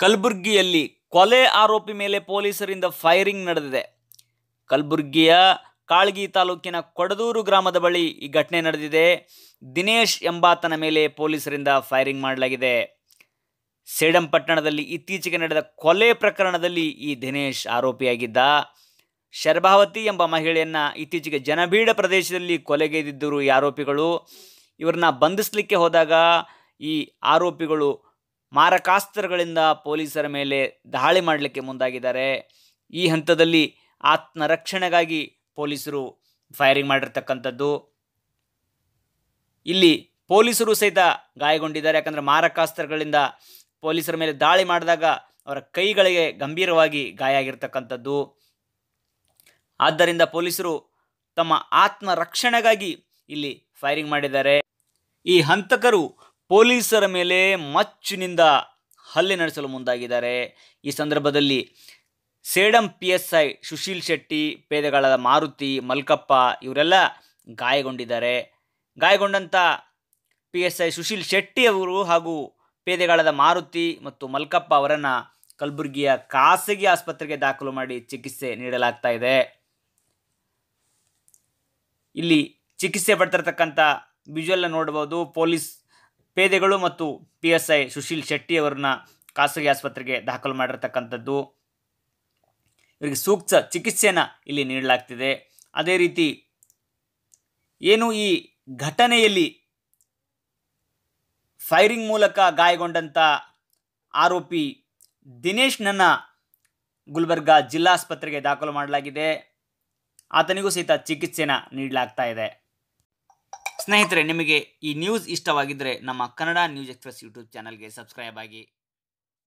ಕಲಬುರಗಿಯಲ್ಲಿ ಕೊಲೆ ಆರೋಪಿ ಮೇಲೆ ಪೊಲೀಸರಿಂದ ಫೈರಿಂಗ್ ನಡೆದಿದೆ. ಕಲಬುರ್ಗಿಯ ಕಾಳ್ಗಿ ತಾಲೂಕಿನ ಕೊಡದೂರು ಗ್ರಾಮದ ಬಳಿ ಈ ಘಟನೆ ನಡೆದಿದೆ. ದಿನೇಶ್ ಎಂಬಾತನ ಮೇಲೆ ಪೊಲೀಸರಿಂದ ಫೈರಿಂಗ್ ಮಾಡಲಾಗಿದೆ. ಸೇಡಂ ಪಟ್ಟಣದಲ್ಲಿ ಇತ್ತೀಚೆಗೆ ನಡೆದ ಕೊಲೆ ಪ್ರಕರಣದಲ್ಲಿ ಈ ದಿನೇಶ್ ಆರೋಪಿಯಾಗಿದ್ದ. ಶರ್ಭಾವತಿ ಎಂಬ ಮಹಿಳೆಯನ್ನು ಇತ್ತೀಚೆಗೆ ಜನಬೀಡ ಪ್ರದೇಶದಲ್ಲಿ ಕೊಲೆಗೈದಿದ್ದರು ಈ ಆರೋಪಿಗಳು. ಇವರನ್ನ ಬಂಧಿಸಲಿಕ್ಕೆ ಹೋದಾಗ ಈ ಆರೋಪಿಗಳು ಮಾರಕಾಸ್ತ್ರಗಳಿಂದ ಪೊಲೀಸರ ಮೇಲೆ ದಾಳಿ ಮಾಡಲಿಕ್ಕೆ ಮುಂದಾಗಿದ್ದಾರೆ. ಈ ಹಂತದಲ್ಲಿ ಆತ್ಮರಕ್ಷಣೆಗಾಗಿ ಪೊಲೀಸರು ಫೈರಿಂಗ್ ಮಾಡಿರ್ತಕ್ಕಂಥದ್ದು. ಇಲ್ಲಿ ಪೊಲೀಸರು ಸಹಿತ ಗಾಯಗೊಂಡಿದ್ದಾರೆ. ಯಾಕಂದರೆ ಮಾರಕಾಸ್ತ್ರಗಳಿಂದ ಪೊಲೀಸರ ಮೇಲೆ ದಾಳಿ ಮಾಡಿದಾಗ ಅವರ ಕೈಗಳಿಗೆ ಗಂಭೀರವಾಗಿ ಗಾಯ ಆಗಿರ್ತಕ್ಕಂಥದ್ದು ಆದ್ದರಿಂದ ಪೊಲೀಸರು ತಮ್ಮ ಆತ್ಮರಕ್ಷಣೆಗಾಗಿ ಇಲ್ಲಿ ಫೈರಿಂಗ್ ಮಾಡಿದ್ದಾರೆ. ಈ ಹಂತಕರು ಪೊಲೀಸರ ಮೇಲೆ ಮಚ್ಚಿನಿಂದ ಹಲ್ಲೆ ನಡೆಸಲು ಮುಂದಾಗಿದ್ದಾರೆ. ಈ ಸಂದರ್ಭದಲ್ಲಿ Sedam P S I Sushil Shetty, ಪೇದೆಗಳಾದ Maruti, Malkappa ಇವರೆಲ್ಲ ಗಾಯಗೊಂಡಿದ್ದಾರೆ. ಗಾಯಗೊಂಡಂಥ P S I Sushil Shetty ಅವರು ಹಾಗೂ ಪೇದೆಗಳಾದ ಮಾರುತಿ ಮತ್ತು ಮಲ್ಕಪ್ಪ ಅವರನ್ನು ಕಲಬುರಗಿಯ ಖಾಸಗಿ ಆಸ್ಪತ್ರೆಗೆ ದಾಖಲು ಮಾಡಿ ಚಿಕಿತ್ಸೆ ನೀಡಲಾಗ್ತಾ ಇದೆ. ಇಲ್ಲಿ ಚಿಕಿತ್ಸೆ ಪಡ್ತಿರ್ತಕ್ಕಂಥ ವಿಜುವಲ್ನ ನೋಡ್ಬೋದು. ಪೊಲೀಸ್ ಪೇದೆಗಳು ಮತ್ತು P S I Sushil Shetty ಅವರನ್ನ ಖಾಸಗಿ ಆಸ್ಪತ್ರೆಗೆ ದಾಖಲು ಮಾಡಿರತಕ್ಕಂಥದ್ದು. ಇವರಿಗೆ ಸೂಕ್ತ ಚಿಕಿತ್ಸೆಯನ್ನು ಇಲ್ಲಿ ನೀಡಲಾಗ್ತಿದೆ. ಅದೇ ರೀತಿ ಏನು ಈ ಘಟನೆಯಲ್ಲಿ ಫೈರಿಂಗ್ ಮೂಲಕ ಗಾಯಗೊಂಡಂಥ ಆರೋಪಿ ದಿನೇಶ್ನನ್ನ ಗುಲ್ಬರ್ಗ ಜಿಲ್ಲಾಸ್ಪತ್ರೆಗೆ ದಾಖಲು ಮಾಡಲಾಗಿದೆ. ಆತನಿಗೂ ಸಹಿತ ಚಿಕಿತ್ಸೆನ ನೀಡಲಾಗ್ತಾ ಇದೆ. ಸ್ನೇಹಿತರೆ ನಿಮಗೆ ಈ ನ್ಯೂಸ್ ಇಷ್ಟವಾಗಿದ್ದರೆ ನಮ್ಮ ಕನ್ನಡ ನ್ಯೂಸ್ ಎಕ್ಸ್ಪ್ರೆಸ್ ಯೂಟ್ಯೂಬ್ ಚಾನಲ್ಗೆ ಸಬ್ಸ್ಕ್ರೈಬ್ ಆಗಿ